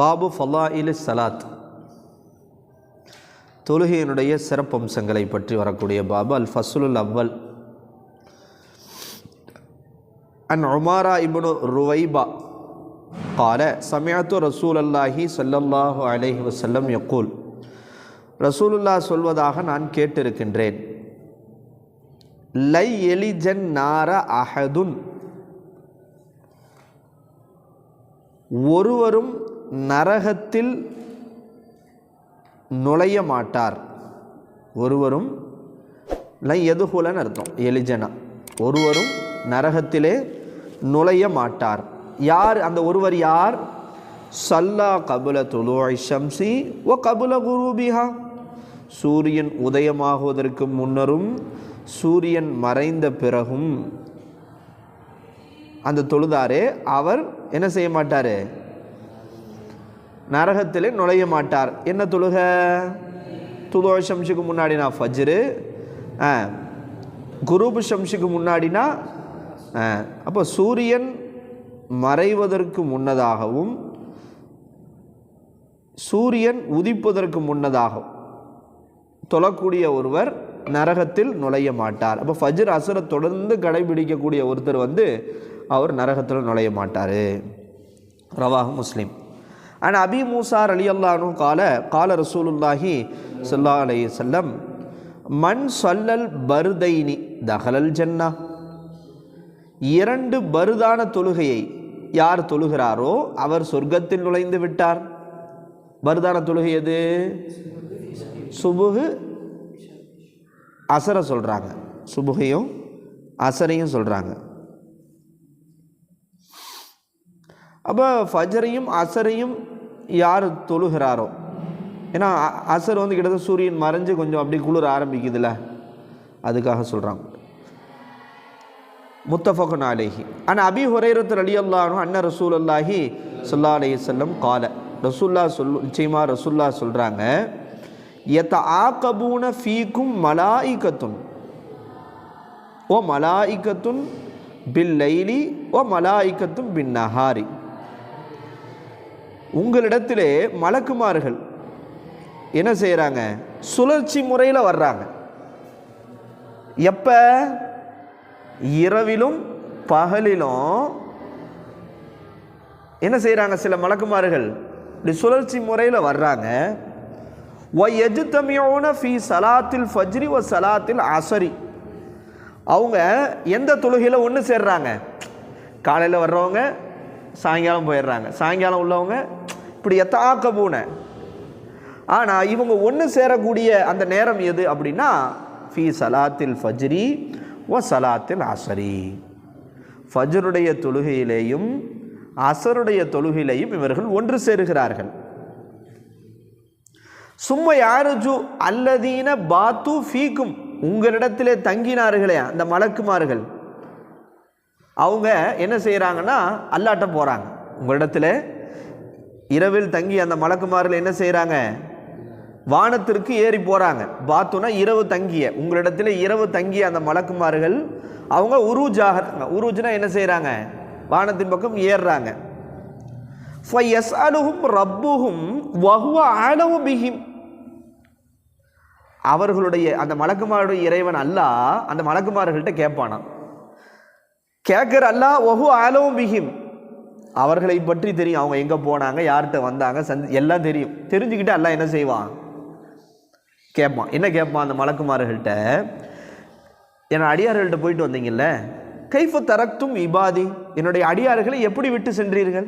பாபு ஃபலாயிலு சலாத் தொழுகையினுடைய சிறப்பம்சங்களை பற்றி வரக்கூடிய பாபு அல் ஃபசுலுல் அவ்வல் அன் உமாரா இப்னு ருவைபா قال سمعت رسول الله صلى الله عليه وسلم يقول ரசூலுல்லா சொல்வதாக நான் கேட்டிருக்கின்றேன் லை எலிஜன் நார அஹதுன் ஒருவரும் நரகத்தில் நுழைய மாட்டார். ஒருவரும் எதுகுலன்னு அர்த்தம் எலிஜனா. ஒருவரும் நரகத்திலே நுழைய மாட்டார். யார் அந்த ஒருவர் யார்? சல்லா கபுல துலோய் ஷம்சி ஓ கபுல குருபிஹா. சூரியன் உதயமாகுவதற்கு முன்னரும் சூரியன் மறைந்த பிறகும் அந்த தொழுதாரே அவர் என்ன செய்ய மாட்டார்? நரகத்திலே நுழைய மாட்டார். என்ன தொழுக? துதோ ஷம்ஸுக்கு முன்னாடினா ஃபஜ்ரு குரூப் ஷம்ஸுக்கு முன்னாடினா அப்போ சூரியன் மறைவதற்கு முன்னதாகவும் சூரியன் உதிப்பதற்கு முன்னதாகவும் தொழக்கூடிய ஒருவர் நரகத்தில் நுழைய மாட்டார். அப்போ ஃபஜ்ர் அசுரை தொடர்ந்து கடைபிடிக்கக்கூடிய ஒருத்தர் வந்து அவர் நரகத்தில் நுழைய மாட்டார். ரவாக முஸ்லீம். அண்ட் அபி மூசார் அலி அல்லானு கால கால ரசூலுல்லாஹி சொல்லா அலி செல்லம் மண் சொல்லல் பருதைனி தகலல் ஜன்னா இரண்டு பருதான தொழுகையை யார் தொழுகிறாரோ அவர் சொர்க்கத்தில் நுழைந்து விட்டார். பருதான தொழுகை எது? சுபுகு அசரை சொல்கிறாங்க சுபுகையும் அசரையும் சொல்கிறாங்க அப்போ ஃபஜரையும் அசரையும் யார் தொழுகிறாரோ? ஏன்னா அசர் வந்து கிட்டத்தட்ட சூரியன் மறைஞ்சு கொஞ்சம் அப்படி குளிர ஆரம்பிக்குதுல்ல. அதுக்காக சொல்கிறாங்க முத்தஃபகுன் அலேஹி. ஆனால் அபி ஹுரைரத் அலி அல்லாஹும் அன்ன ரசூல் அல்லாஹி சொல்லா அலி செல்லம் கால. ரசூல்லா சொல் நிச்சயமாக ரசூல்லா சொல்கிறாங்க எத்த ஆகபூன ஃபீக்கும் மலாயிக்கத்துன் ஓ மலாயிக்கத்துன் பில் லைலி ஓ மலாயிக்கத்தும் பின் நஹாரி. உங்களிடத்திலே மலக்குமார்கள் என்ன செய்கிறாங்க சுழற்சி முறையில் வர்றாங்க. எப்போ? இரவிலும் பகலிலும் என்ன செய்கிறாங்க சில மலக்குமார்கள்? இப்படி சுழற்சி முறையில் வர்றாங்க. ஒ எஜுத்தமியோன ஃபி சலாத்தில் ஃபஜ்ரி ஒ சலாத்தில் அசரி. அவங்க எந்த தொழுகையில் ஒன்று சேர்றாங்க? காலையில் வர்றவங்க சாயங்காலம் போயிடுறாங்க. சாயங்காலம் உள்ளவங்க இப்படி எத்தாக்க பூன ஆனால் இவங்க ஒன்று சேரக்கூடிய அந்த நேரம் எது அப்படின்னா ஃபி சலாத்தில் ஃபஜ்ரி ஓ சலாத்தில் அசரி. ஃபஜருடைய தொழுகையிலேயும் அசருடைய தொழுகையிலேயும் இவர்கள் ஒன்று சேருகிறார்கள். சும்மா யாருஜு அல்லதீன பாத்து ஃபீக்கும். உங்களிடத்திலே தங்கினார்களே அந்த மலக்குமார்கள். அவங்க என்ன செய்கிறாங்கன்னா அல்லாட்ட போகிறாங்க உங்களிடத்தில் இரவில் தங்கி அந்த மலக்குமார்கள் என்ன செய்கிறாங்க வானத்திற்கு ஏறி போகிறாங்க பாத்துனா இரவு தங்கிய உங்களிடத்தில் இரவு தங்கிய அந்த மலக்குமார்கள் அவங்க உருஜாகிறாங்க உருஜ்னா என்ன செய்கிறாங்க வானத்தின் பக்கம் ஏறுறாங்க. ஃபயஸ் அலுகும் ரப்புகும் வஹுவ ஆலவு பிஹிம். அவர்களுடைய அந்த மலக்குமாருடைய இறைவன் அல்லாஹ் அந்த மலக்குமார்கள்ட்ட கேட்பானாம். கேட்குற அல்லாஹ் ஒஹு ஆலவும் பிஹிம். அவர்களை பற்றி தெரியும். அவங்க எங்கே போனாங்க யார்கிட்ட வந்தாங்க சந்தி எல்லாம் தெரியும். தெரிஞ்சுக்கிட்டு எல்லாம் என்ன செய்வான்? கேட்பான். என்ன கேட்பான் அந்த மலக்குமார்கள்ட்ட? என் அடியார்கள்ட்ட போயிட்டு வந்தீங்கல்ல? கைஃபு தரக்தும் இபாதி. என்னுடைய அடியார்களை எப்படி விட்டு சென்றீர்கள்?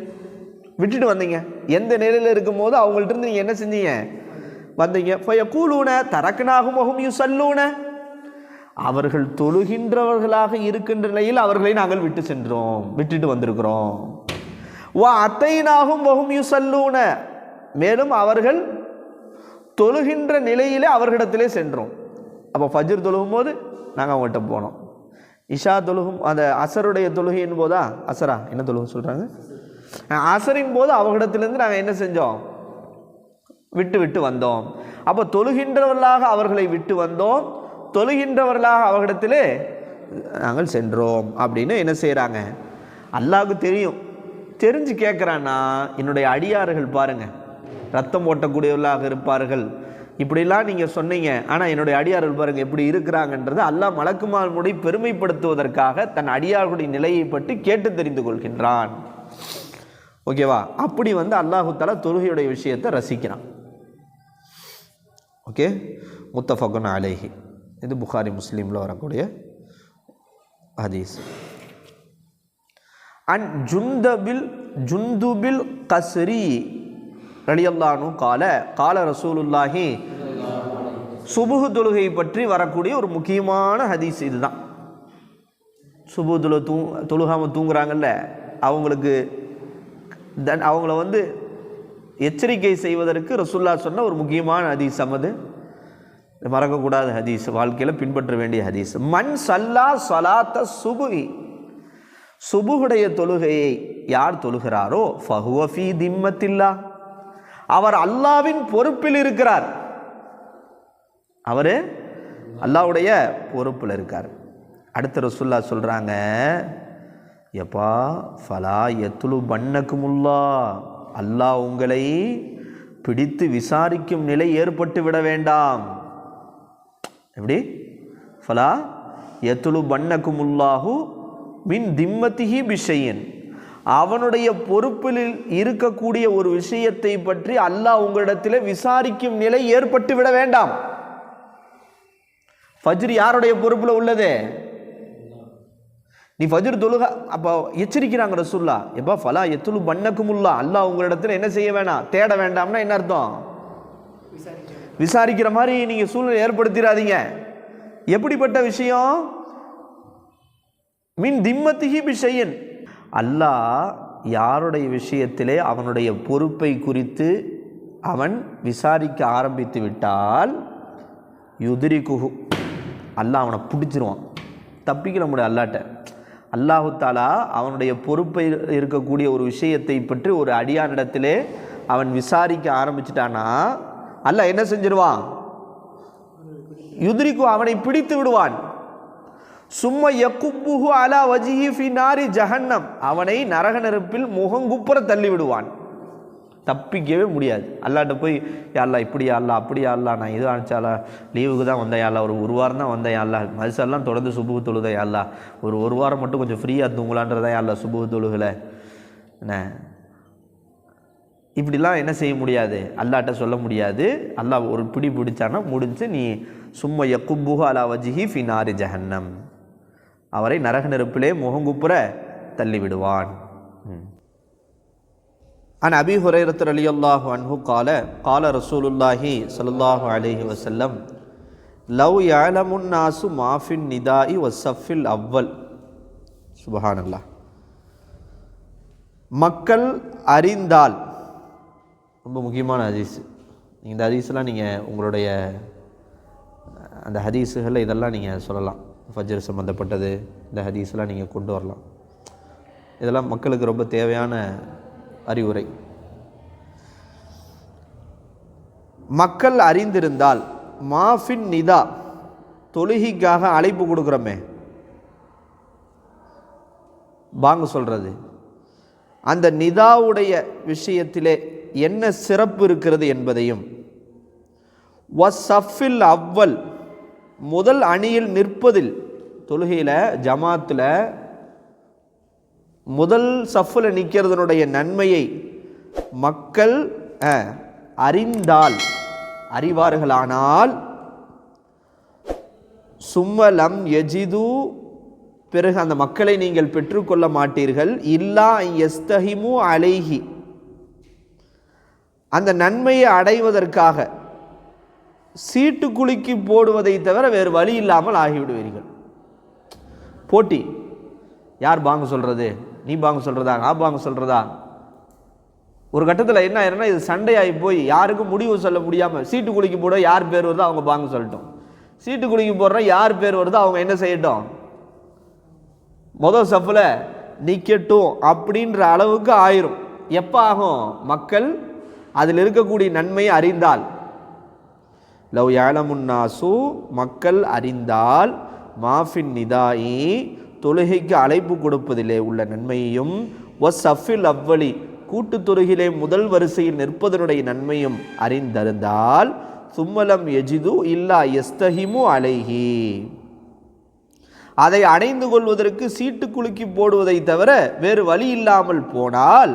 விட்டுட்டு வந்தீங்க. எந்த நிலையில் இருக்கும்போது அவங்கள்ட்ட இருந்து நீங்கள் என்ன செஞ்சீங்க? வந்தீங்க. ஃபய கூலூன தரக்கனாகும் மகும் யூ சல்லூன அவர்கள் தொழுகின்றவர்களாக இருக்கின்ற நிலையில் அவர்களை நாங்கள் விட்டு சென்றோம். விட்டுட்டு வந்திருக்கிறோம். வா அத்தைனாகும் வகும் யுசல்லூன. மேலும் அவர்கள் தொழுகின்ற நிலையிலே அவர்களிடத்திலே சென்றோம். அப்போ ஃபஜ்ர் தொழுகும் போது நாங்கள் அவங்கள்ட்ட போனோம். இஷா தொழுகும் அந்த அசருடைய தொழுகையின் போதா? அசரா? என்ன தொழுகை சொல்கிறாங்க அசரின் போது அவர்களிடத்திலேருந்து நாங்கள் என்ன செஞ்சோம்? விட்டு விட்டு வந்தோம். அப்போ தொழுகின்றவர்களாக அவர்களை விட்டு வந்தோம். தொழுகின்றவர்களாக அவர்களிடத்திலே நாங்கள் சென்றோம் அப்படின்னு என்ன செய்கிறாங்க அல்லாவுக்கு தெரியும். தெரிஞ்சு கேட்குறான்னா என்னுடைய அடியார்கள் பாருங்கள் ரத்தம் ஓட்டக்கூடியவர்களாக இருப்பார்கள். இப்படிலாம் நீங்கள் சொன்னீங்க. ஆனால் என்னுடைய அடியார்கள் பாருங்கள் எப்படி இருக்கிறாங்கன்றது அல்லாஹ் மலக்குமார் முடி பெருமைப்படுத்துவதற்காக தன் அடியார்களுடைய நிலையை பற்றி கேட்டு தெரிந்து கொள்கின்றான். ஓகேவா? அப்படி வந்து அல்லாஹு தஆலா தொழுகையுடைய விஷயத்தை ரசிக்கிறான். ஓகே? முத்தஃபகுன் அலேஹி. இது புகாரி முஸ்லீமில் வரக்கூடிய ஹதீஸ். அன் ஜுந்தபில் ஜுந்துபில் கஸ்ரி ரலியல்லானு கால கால ரசூலுல்லாஹி சுபுகு தொழுகை பற்றி வரக்கூடிய ஒரு முக்கியமான ஹதீஸ் இதுதான். சுபு தொழு தூ தொழுகாமல் தூங்குறாங்கல்ல அவங்களுக்கு தன் அவங்கள வந்து எச்சரிக்கை செய்வதற்கு ரசுல்லா சொன்ன ஒரு முக்கியமான ஹதீஸ் அமது. மறக்கக்கூடாத ஹதீஸ் வாழ்க்கையில் பின்பற்ற வேண்டிய ஹதீஸ். மண் சல்லா சலாத்த சுபுகி சுபுகுடைய தொழுகையை யார் தொழுகிறாரோ ஃபஹுவஃபி திம்மத்தில்லா. அவர் அல்லாவின் பொறுப்பில் இருக்கிறார். அவர் அல்லாவுடைய பொறுப்பில் இருக்கார். அடுத்த ரசுல்லா சொல்கிறாங்க எப்பா ஃபலா எத்துலு பண்ணக்குமுல்லா. அல்லாஹ் உங்களை பிடித்து விசாரிக்கும் நிலை ஏற்பட்டு விட வேண்டாம். எப்படி? ஃபலா எத்துலு பண்ணக்குமுல்லாஹு மின் திம்மத்திஹி பிஷையன். அவனுடைய பொறுப்பில் இருக்கக்கூடிய ஒரு விஷயத்தை பற்றி அல்லாஹ் உங்களிடத்தில் விசாரிக்கும் நிலை ஏற்பட்டு விட வேண்டாம். ஃபஜ்ர் யாருடைய பொறுப்பில் உள்ளது? நீ ஃபஜ்ர் தொழுக அப்போ எச்சரிக்கிறாங்க ரசுல்லா எப்பா ஃபலா எத்துலு பண்ணக்குமுல்லா அல்லாஹ் உங்களிடத்தில் என்ன செய்ய வேணாம் தேட வேண்டாம்னா என்ன அர்த்தம்? விசாரிக்கிற மாதிரி நீங்கள் சூழ்நிலை ஏற்படுத்திடாதீங்க எப்படிப்பட்ட விஷயம்? மின் திம்மத்திகி பிஷையன். அல்லாஹ் யாருடைய விஷயத்திலே அவனுடைய பொறுப்பை குறித்து அவன் விசாரிக்க ஆரம்பித்து விட்டால் யுதிரி குஹு அல்லாஹ் அவனை பிடிச்சிருவான். தப்பிக்கிற முடியாது அல்லாட்ட. அல்லாஹு தாலா அவனுடைய பொறுப்பை இருக்கக்கூடிய ஒரு விஷயத்தை பற்றி ஒரு அடியானிடத்திலே அவன் விசாரிக்க ஆரம்பிச்சிட்டானா அல்லாஹ் என்ன செஞ்சிருவான்? யுதிரிக்கு அவனை பிடித்து விடுவான். சும்ம யக்குப்புஹு அலா வஜிஹி ஃபி நாரி ஜஹன்னம். அவனை நரக நெருப்பில் முகங்குப்புற தள்ளி விடுவான் தப்பிக்கவே முடியாது. அல்லாட்ட போய் யாழ்லா இப்படி அல்லா அப்படி அல்லா நான் இது அனுப்பிச்சாலா? லீவுக்கு தான் வந்தேன் யாழ்லா ஒரு ஒரு வாரம் தான் வந்தேன் யாழ்லா மதுசெல்லாம் தொடர்ந்து சுபுகு தொழுத யாழ்லா ஒரு ஒரு வாரம் மட்டும் கொஞ்சம் ஃப்ரீயாக தூங்கலான்றதா யாழ்லா சுபுகு தொழுகலை? என்ன? இப்படிலாம் என்ன செய்ய முடியாது? அல்லாட்ட சொல்ல முடியாது. அல்லாஹ் ஒரு பிடி பிடிச்சானா முடிஞ்சு நீ சும்ம யக்குப்புஹு அலா வஜிஹி ஃபி நாரி ஜஹன்னம். அவரை நரக நெருப்பிலே முகங்குப்புற தள்ளிவிடுவான். அன் அபி ஹுரைரத்து அலி அல்லாஹு அன்ஹு கால கால ரசூலுல்லாஹி சல்லாஹு அலஹி வசல்லம் லவ் யாலமுன் நாசு மாஃபின் நிதாயி வசஃபில் அவ்வல் சுபஹானல்லா மக்கள் அறிந்தால் ரொம்ப முக்கியமான ஹதீஸ். இந்த ஹதீஸ்லாம் நீங்கள் உங்களுடைய அந்த ஹதீஸுகளில் இதெல்லாம் நீங்கள் சொல்லலாம். ஃபஜ்ர் சம்மந்தப்பட்டது இந்த ஹதீஸ்லாம் நீங்கள் கொண்டு வரலாம். இதெல்லாம் மக்களுக்கு ரொம்ப தேவையான அறிவுரை. மக்கள் அறிந்திருந்தால் மாஃபின் நிதா தொழுகைக்காக அழைப்பு கொடுக்குறோமே. பாங்க சொல்கிறது அந்த நிதாவுடைய விஷயத்திலே என்ன சிறப்பு இருக்கிறது என்பதையும். வசஃபில் அவ்வல் முதல் அணியில் நிற்பதில் தொழுகையில் ஜமாத்தில் முதல் சஃப்பில் நிற்கிறதுனுடைய நன்மையை மக்கள் அறிந்தால் அறிவார்களானால் சும்மலம் எஜிது பிறகு அந்த மக்களை நீங்கள் பெற்றுக்கொள்ள மாட்டீர்கள். இல்லா எஸ்தஹிமு அலைஹி. அந்த நன்மையை அடைவதற்காக சீட்டு குலுக்கி போடுவதை தவிர வேறு வழி இல்லாமல் ஆகிவிடுவீர்கள். போட்டி. யார் பாங்க சொல்கிறது நீ பாங்க சொல்கிறதா நான் பாங்க சொல்கிறதா ஒரு கட்டத்தில் என்ன ஆயிரும்னா இது சண்டையாகி போய் யாருக்கும் முடிவு சொல்ல முடியாமல் சீட்டு குலுக்கி போட யார் பேர் வருதோ அவங்க பாங்க சொல்லட்டும். சீட்டு குலுக்கி போடுற யார் பேர் வருதோ அவங்க என்ன செய்யட்டும்? முதல் சஃபில் நிற்கட்டும் அப்படின்ற அளவுக்கு ஆயிரும். எப்போ ஆகும்? மக்கள் அதில் இருக்கக்கூடிய நன்மையை அறிந்தால். லவ் யாலமுன்னாசு மக்கள் அறிந்தால் மாஃபின் நிதாயி தொழுகைக்கு அழைப்பு கொடுப்பதிலே உள்ள நன்மையையும் ஒ சஃபில் அவ்வளி கூட்டு தொழுகிலே முதல் வரிசையில் நிற்பதனுடைய நன்மையும் அறிந்தறிந்தால் சும்மலம் எஜிது இல்லா எஸ்தஹிமு அலைஹி. அதை அடைந்து கொள்வதற்கு சீட்டு குலுக்கி போடுவதை தவிர வேறு வழி இல்லாமல் போனால்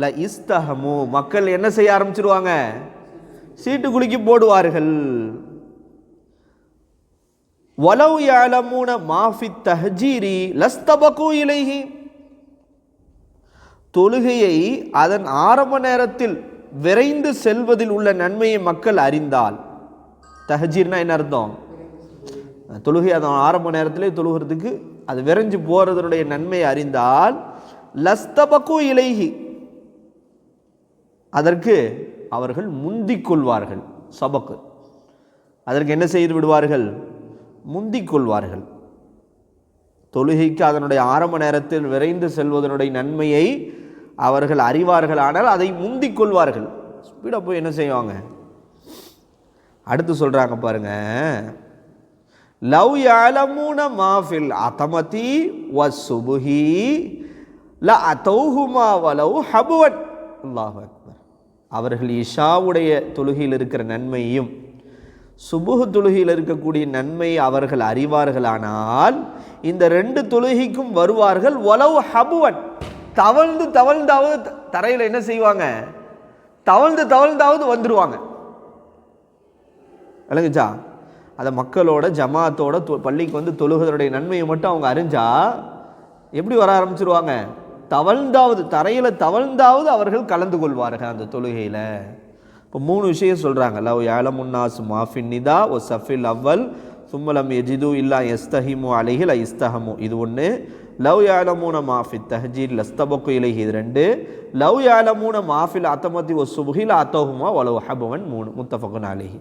ல இஸ்தஹமு மக்கள் என்ன செய்ய ஆரம்பிச்சிருவாங்க? சீட்டு குலுக்கி போடுவார்கள். வலவு யாலமூன மாஃபி தஹஜீரி லஸ்தபகு இலைஹி. தொழுகையை அதன் ஆரம்ப நேரத்தில் விரைந்து செல்வதில் உள்ள நன்மையை மக்கள் அறிந்தால். தஹஜீர்னா என்ன அர்த்தம்? தொழுகை அதன் ஆரம்ப நேரத்திலே தொழுகிறதுக்கு அது விரைஞ்சு போகிறதனுடைய நன்மையை அறிந்தால் லஸ்தபக்கு இலைஹி. அதற்கு அவர்கள் முந்திக் கொள்வார்கள் சபக்கு. அதற்கு என்ன செய்து விடுவார்கள்? முந்திக் கொள்வார்கள் தொழுகைக்கு அதனுடைய ஆரம்ப நேரத்தில் விரைந்து செல்வதனுடைய நன்மையை அவர்கள் அறிவார்கள். ஆனால் அதை முந்திக் கொள்வார்கள் ஸ்பீடாக போய் என்ன செய்வாங்க? அடுத்து சொல்கிறாங்க பாருங்க. லவ் யாலமூன மாஃபில் அதமதி வ சுபுஹி ல அதௌஹுமா வலவு ஹபுவன் அல்லாஹன் அவர்கள் இஷாவுடைய தொழுகையில் இருக்கிற நன்மையும் சுபுகு தொழுகையில் இருக்கக்கூடிய நன்மை அவர்கள் அறிவார்களானால் இந்த ரெண்டு தொழுகைக்கும் வருவார்கள். ஒலவு ஹபுவன் தவழ்ந்து தவழ்ந்தாவது தரையில் என்ன செய்வாங்க? தவழ்ந்து தவழ்ந்தாவது வந்துடுவாங்க விளங்குச்சா? அதை மக்களோட ஜமாத்தோட தொ- பள்ளிக்கு வந்து தொழுகிறதுடைய நன்மையை மட்டும் அவங்க அறிஞ்சா எப்படி வர ஆரம்பிச்சிருவாங்க? தவழ்ந்தாவது தரையில் தவழ்ந்தாவது அவர்கள் கலந்து கொள்வார்கள் அந்த தொழுகையில். இப்போ மூணு விஷயம் சொல்கிறாங்க லவ் யாலமுன்னாசு மாஃபின் நிதா ஓ சஃபில் அவ்வல். சும்மலம் எஜிது இல்லா எஸ்தஹிமு அலைஹில் இஸ்தஹமு இது ஒன்று லவ் யாலமூன மாஃபி தஹ்ஜீர் லஸ்தபக்கு இலகி இது ரெண்டு. லவ் யாலமூன மாஃபில் அத்தமதி ஒ சுபுகில் அத்தோஹுமா வலவு ஹபவன் மூணு. முத்தஃபகுன் அலிஹி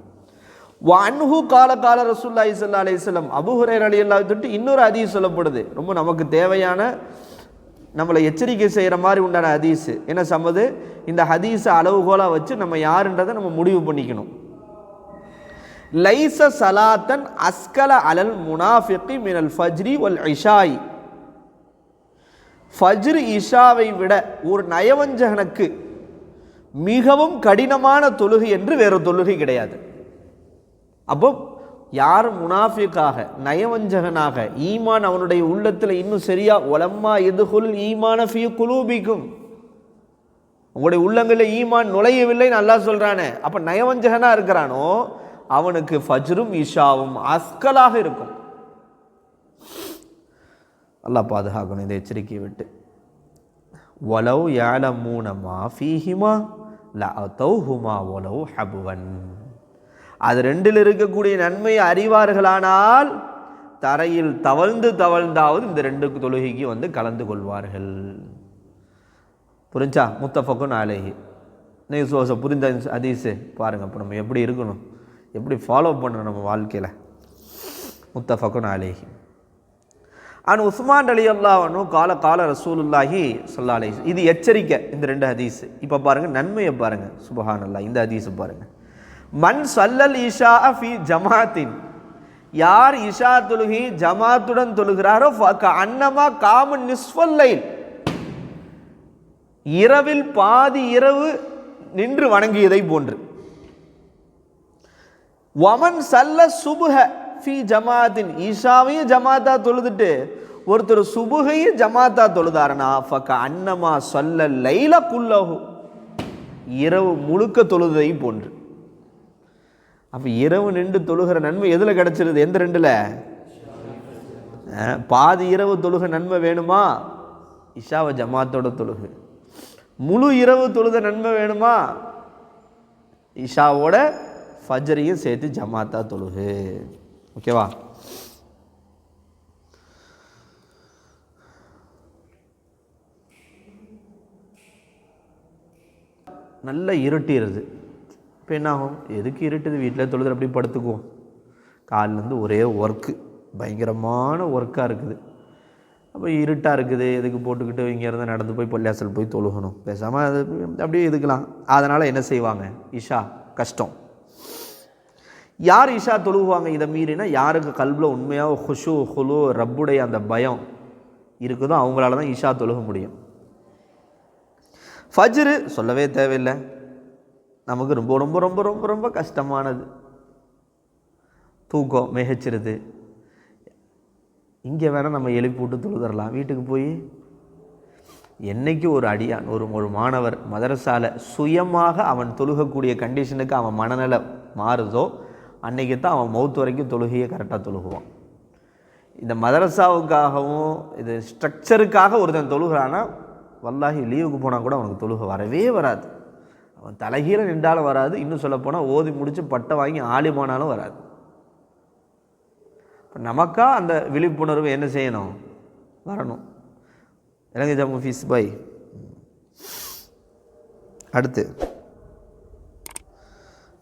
வன்ஹு கால கால ரசூல்லா ஸல்லல்லாஹு அலைஹி வஸல்லம். அபூ ஹுரைரா தொட்டு இன்னொரு அதிகம் சொல்லப்படுது. ரொம்ப நமக்கு தேவையான நம்மளை எச்சரிக்கை செய்கிற மாதிரி உண்டான ஹதீஸ். என்ன சம்மது இந்த ஹதீஸை அளவுகோலாக வச்சு நம்ம யாருன்றதை நம்ம முடிவு பண்ணிக்கணும். லைச சலாத்தன் அஸ்கல அலல் முனாஃபிகி மினல் ஃபஜ்ரி ஒல் இஷாய். ஃபஜ்ரு இஷாவை விட ஒரு நயவஞ்சகனுக்கு மிகவும் கடினமான தொழுகை என்று வேறு தொழுகை கிடையாது. அப்போ யார் முனாஃபிக்காக நயவஞ்சகனாக ஈமான் அவனுடைய உள்ளத்தில் இன்னும் சரியா ஒலம்மா எதுகுல் ஈமான ஃபியூ குலூபிக்கும். உங்களுடைய உள்ளங்களில் ஈமான் நுழையவில்லைன்னு நல்லா சொல்கிறானே அப்போ நயவஞ்சகனாக இருக்கிறானோ? அவனுக்கு ஃபஜ்ரும் இஷாவும் அஸ்கலாக இருக்கும். நல்லா பாதுகாக்கணும் இந்த எச்சரிக்கையை விட்டு. ஒலவ் யாலமூன மா ஃபீஹிமா லஅதௌஹுமா ஒலவ் ஹபுவன். அது ரெண்டில் இருக்கக்கூடிய நன்மையை அறிவார்களானால் தரையில் தவழ்ந்து தவழ்ந்தாவது இந்த ரெண்டு தொழுகைக்கு வந்து கலந்து கொள்வார்கள். புரிஞ்சா? முத்தஃபக்கும் நாலேஹி நீங்கள் சோச புரிந்த அதீஸு பாருங்கள் இப்போ நம்ம எப்படி இருக்கணும்? எப்படி ஃபாலோ பண்ணணும் நம்ம வாழ்க்கையில்? முத்தஃபக்கும் நாலேஹி அன் உஸ்மான் அலி அல்லாஹ்னு கால கால ரசூலுல்லாஹி சொல்லாலே இது எச்சரிக்கை இந்த ரெண்டு ஹதீஸ். இப்போ பாருங்கள் நன்மையை பாருங்க. சுபஹான் அல்லாஹ் இந்த ஹதீஸை பாருங்கள் மண் சல்லல் இஷா ஃபி ஜமாத்தின். யார் இஷா தொழுகி ஜமாத்துடன் தொழுகிறாரோ அன்னமா காமன் நிஸ்ஃபல் இரவில் பாதி இரவு நின்று வணங்கியதை போன்று. வமன் சல்ல சுபுஹ ஃபி ஜமாத்தின். ஈஷாவையும் ஜமாத்தா தொழுதுட்டு ஒருத்தர் சுபுகையும் ஜமாத்தா தொழுதாருனா ஃபக்க அன்னமா சொல்ல லைல குல்லகு இரவு முழுக்க தொழுதை போன்று. அப்போ இரவு நின்று தொழுகிற நன்மை எதில் கிடச்சிருது? எந்த ரெண்டில்? பாதி இரவு தொழுக நன்மை வேணுமா? இஷாவை ஜமாத்தோட தொழுகு. முழு இரவு தொழுத நன்மை வேணுமா? இஷாவோட ஃபஜரையும் சேர்த்து ஜமாத்தா தொழுகு. ஓகேவா? நல்லா இருட்டிடுது இப்போ என்ன ஆகும்? எதுக்கு இருட்டுது? வீட்டில் தொழுது அப்படி படுத்துக்குவோம். காலிலேருந்து ஒரே ஒர்க்கு பயங்கரமான ஒர்க்காக இருக்குது. அப்போ இருட்டாக இருக்குது. எதுக்கு போட்டுக்கிட்டு இங்கேருந்து நடந்து போய் பள்ளியாசல் போய் தொழுகணும்? பேசாமல் அது அப்படியே இதுக்கலாம் அதனால் என்ன செய்வாங்க? இஷா கஷ்டம். யார் இஷா தொழுகுவாங்க? இதை மீறினா யாருக்கு கல்வில் உண்மையாக ஹுஷு ஹுலு ரப்புடைய அந்த பயம் இருக்குதோ அவங்களால தான் இஷா தொழுக முடியும். ஃபஜ்ரு சொல்லவே தேவையில்லை. நமக்கு ரொம்ப ரொம்ப ரொம்ப ரொம்ப ரொம்ப கஷ்டமானது. தூக்கம் மிகச்சிருது இங்கே வேணால் நம்ம எழுப்பி விட்டு தொழுதரலாம் வீட்டுக்கு போய் என்னைக்கு ஒரு அடியான் ஒரு ஒரு மாணவர் மதரசால சுயமாக அவன் தொழுகக்கூடிய கண்டிஷனுக்கு அவன் மனநிலை மாறுதோ அன்றைக்கி தான் அவன் மௌத்து வரைக்கும் தொழுகையை கரெக்டாக தொழுகுவான். இந்த மதரசாவுக்காகவும் இது ஸ்ட்ரக்சருக்காக ஒருத்தன் தொழுகிறான்னா வல்லாகி லீவுக்கு போனால் கூட அவனுக்கு தொழுக வரவே வராது. தலைகீழ நின்றாலும் வராது இன்னும் சொல்லப்போனால் ஓதி முடித்து பட்டை வாங்கி ஆலிமானாலும் வராது. இப்போ நமக்கா அந்த விழிப்புணர்வு என்ன செய்யணும்? வரணும். இலங்கை ஜம்மு ஃபீஸ் பை. அடுத்து.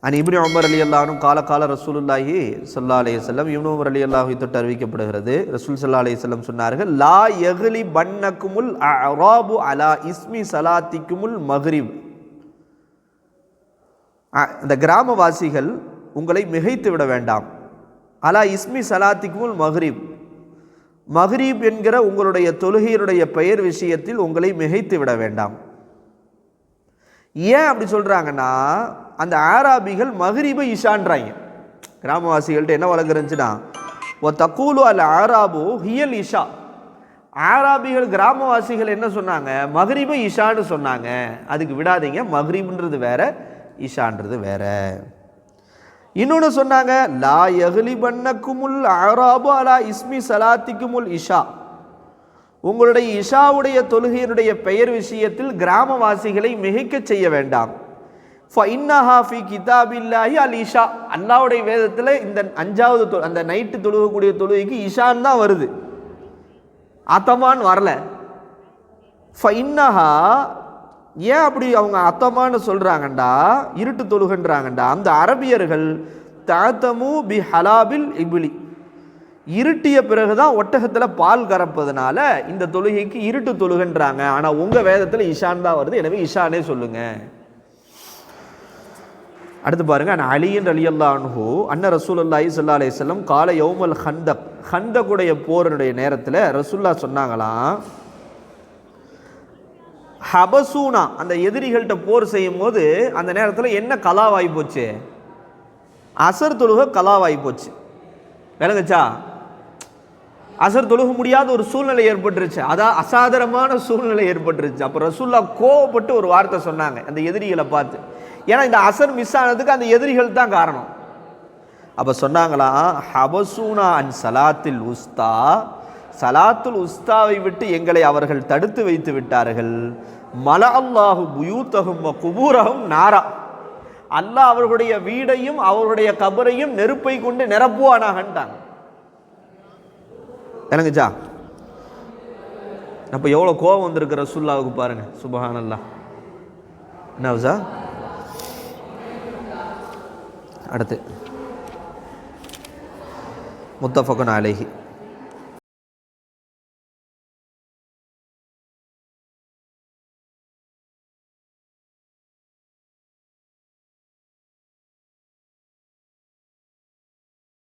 அன் இப்னி உமர் அலி அல்லாஹும் கால கால ரசூலுல்லாஹி சொல்லா அலைய செல்லம் இப்னு உமர் அலி அல்லாஹி தொட்டு அறிவிக்கப்படுகிறது. ரசூல் சல்லா அலைய செல்லம் சொன்னார்கள் லா எஹ்லி பன்னக்குமுல் அராபு அலா இஸ்மி சலாத்திக்குமுல் மஹ்ரிப். இந்த கிராமவாசிகள் உங்களை மிகைத்து விட வேண்டாம். அலா இஸ்மி சலாத்திக்குமுல் மஹ்ரீப். மஹ்ரீப் என்கிற உங்களுடைய தொழுகையினுடைய பெயர் விஷயத்தில் உங்களை மிகைத்து விட வேண்டாம். ஏன் அப்படி சொல்கிறாங்கன்னா அந்த ஆராபிகள் மஹ்ரீபை இஷான்றாங்க. கிராமவாசிகள்கிட்ட என்ன வழக்கு இருந்துச்சுன்னா ஓ தக்கூலு அல்ல ஆராபு ஹியல் இஷா. ஆராபிகள் கிராமவாசிகள் என்ன சொன்னாங்க? மஹ்ரீபை இஷான்னு சொன்னாங்க. அதுக்கு விடாதீங்க. மஹ்ரீப்ன்றது வேறு இஷான்றது வேற. இன்னொன்று சொன்னாங்க லா எஹ்லி பண்ணக்குமுல் ஆராபு அலா இஸ்மி சலாத்திக்குமுல் இஷா. உங்களுடைய இஷாவுடைய தொழுகையினுடைய பெயர் விஷயத்தில் கிராமவாசிகளை மிகைக்க செய்ய வேண்டாம். ஃபைன்னஹாஃபி கிதாபில்லாஹி அல் இஷா. அல்லாவுடைய வேதத்தில் இந்த அஞ்சாவது தொ அந்த நைட்டு தொழுகக்கூடிய தொழுகைக்கு இஷான் தான் வருது. அத்தமான் வரல. ஃபைன்னஹா ஏன் அப்படி அவங்க அத்தமான்னு சொல்கிறாங்கண்டா இருட்டு தொழுகன்றாங்கண்டா. அந்த அரபியர்கள் தாத்தமு பி ஹலாபில் இபிலி. இருட்டிய பிறகு தான் ஒட்டகத்தில் பால் கறப்பதுனால இந்த தொழுகைக்கு இருட்டு தொழுகன்றாங்க. ஆனால் உங்கள் வேதத்தில் இஷான் தான் வருது. எனவே இஷானே சொல்லுங்கள் அடுத்து பாருங்க நான் அலியின் அலி அல்லாஹூ அன்ன ரசூலுல்லாஹி சல்லா அலையம் கால யௌமல் ஹந்தக் ஹந்தக்குடைய போரனுடைய நேரத்தில் ரசூல்லா சொன்னாங்களாம் ஹபசூனா அந்த எதிரிகள்கிட்ட போர் செய்யும் போது அந்த நேரத்தில் என்ன கலாவாகி போச்சு? அசர் தொழுக கலாவாகி போச்சு. விளங்குச்சா? அசர் தொழுக முடியாத ஒரு சூழ்நிலை ஏற்பட்டுருச்சு. அதான் அசாதாரமான சூழ்நிலை ஏற்பட்டுருச்சு. அப்போ ரசூல்லா கோவப்பட்டு ஒரு வார்த்தை சொன்னாங்க அந்த எதிரிகளை பார்த்து. ஏன்னா இந்த அசர் மிஸ் ஆனதுக்கு அந்த எதிரிகள் தான் காரணம். அப்போ சொன்னாங்களாம் ஹபசூனா அன் சலாத்தில் உஸ்தா. சலாத்துல் உஸ்தாவை விட்டு எங்களை அவர்கள் தடுத்து வைத்து விட்டார்கள். மல அல்லாஹு புயூத்தகும் குபூரகும் நாரா. அல்லாஹ் அவர்களுடைய வீடையும் அவர்களுடைய கபரையும் நெருப்பை கொண்டு நிரப்புவானாகன்ட்டாங்க. எனக்குச்சா அப்போ எவ்வளோ கோபம் வந்திருக்கு ரசுல்லாவுக்கு பாருங்க. சுபஹானல்லா என்ன சார் அடுத்து. முத்தஃபகன் அலேஹி.